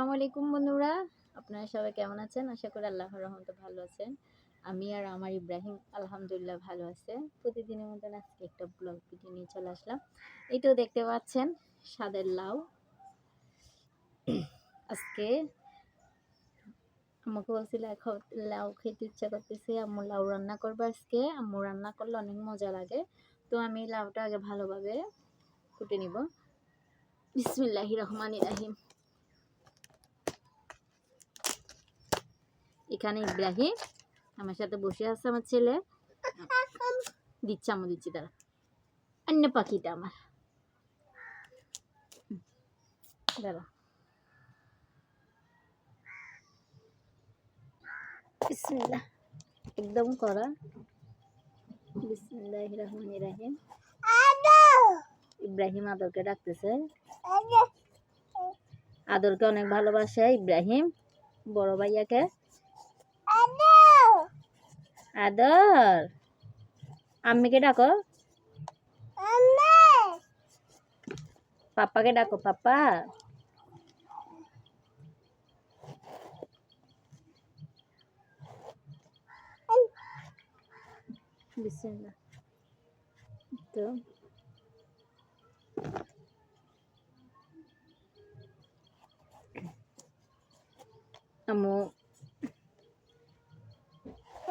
আসসালামু আলাইকুম বন্ধুরা। আপনারা সবাই কেমন আছেন? আশা করি আল্লাহর রহমতে ভালো আছেন। আমি আর আমার ইব্রাহিম আলহামদুলিল্লাহ ভালো আছে। প্রতিদিনের মতন আজকে একটা ব্লগ ভিডিও নিয়ে চলে আসলাম। এই তো দেখতে পাচ্ছেন, স্বাদের লাউ। আজকে আমাকে বলছিল "খাও- লাউ খেতে ইচ্ছা করতেছে, আম্মু লাউ রান্না করব আজকে। আম্মু রান্না করলে অনেক মজা লাগে। তো আমি লাউটা আগে ভালোভাবে কুটে নিব। বিসমিল্লাহি রহমান রাহিম। এখানে ইব্রাহিম, আমার সাথে বসে আছে আমার ছেলে। দিচ্ছে আমি দিচ্ছি তারা অন্য পাখিটা আমার। বিসমিল্লাহ। একদম করা। বিসমিল্লাহ রহমান রাহিম। ইব্রাহিম আদরকে ডাকতেছে। আদরকে অনেক ভালোবাসে ইব্রাহিম, বড় ভাইয়াকে। আদর আম্মিকে ডাকো পাপ্পাকে ডাকো পাপ্পা বিসমিল্লাহ তো আম্মু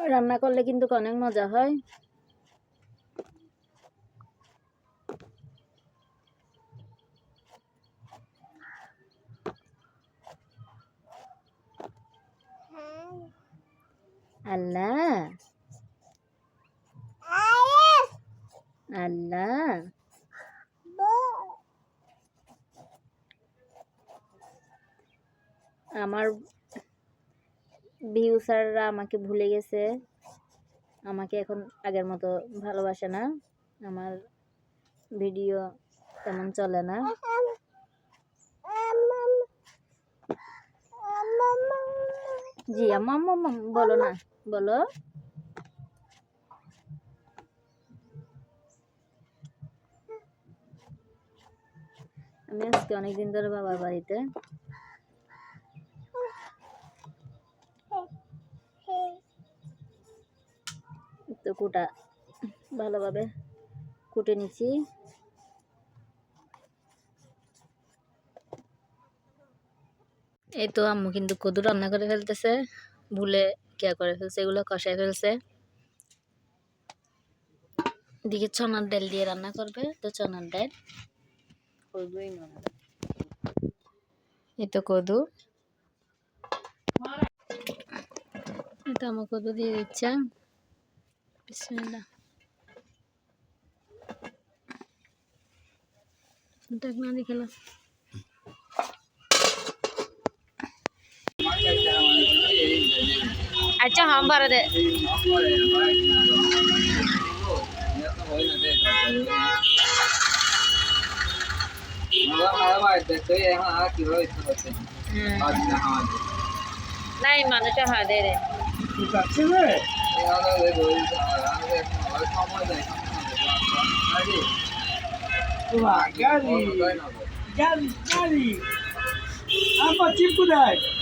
রান্না করলে কিন্তু অনেক মজা হয়। আল্লাহ। আল্লাহ। আমার ভিউসাররা আমাকে ভুলে গেছে। আমাকে এখন আগের মতো ভালোবাসে না। আমার ভিডিও তেমন চলে না। জি আম্মা বলো না, বলো। আমি আজকে অনেকদিন ধরে বাবার বাড়িতে। তো কুটা ভালোভাবে কুটে নিচ্ছি। এই তো আম্মু কিন্তু কদু রান্না করে ফেলতেছে, ভুলে কেয়া করে ফেলছে, এগুলো কষায় ফেলছে। দিকে চনার ডাল দিয়ে রান্না করবে, তো চনার ডাল এই তো কদু। এটা আমার কদু দিয়ে দিচ্ছে। বিসমিল্লাহ দেখ না দেখলাম अच्छा हम भर दे नहीं मानो चाह दे रे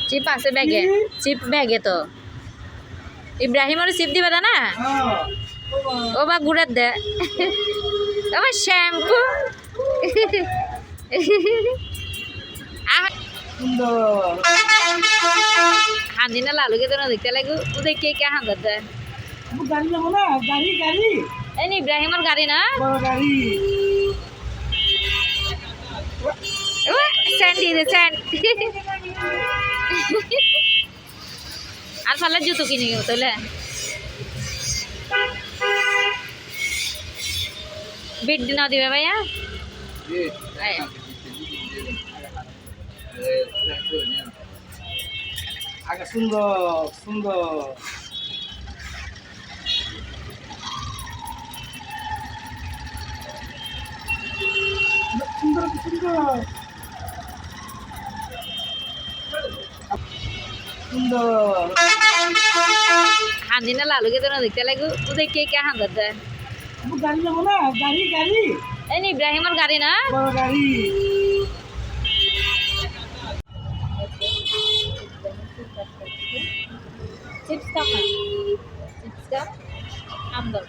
চিপ আছে ব্যাগে চিপ ব্যাগে তো। ইব্রাহিমের চিপ দিবে না ও বা গুড়ার দে। আমার শ্যাম্পু হাঁদি না লালুকে তো দেখতে লাগু। ও দেখে কে হাঁদার দেয় গাড়ি যাব না গাড়ি গাড়ি। এই ইব্রাহিমের গাড়ি না? গাড়ি। আর ফালে জুতো কিনে গেল তাহলে। বিট না দিবে ভাইয়া? আগে সুন্দর সুন্দর। হান্দিনা লালুকে তো দেখতে লাগু? উদে কে কে হান্দাতে গাড়ি যাব না? গাড়ি গাড়ি। এই ইব্রাহিমের গাড়ি না? গাড়ি। চিপস কাপ চিপস কাপ আমদম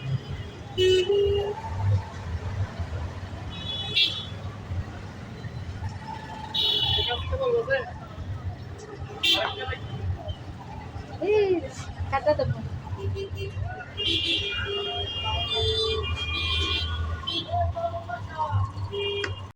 কাটা দেবো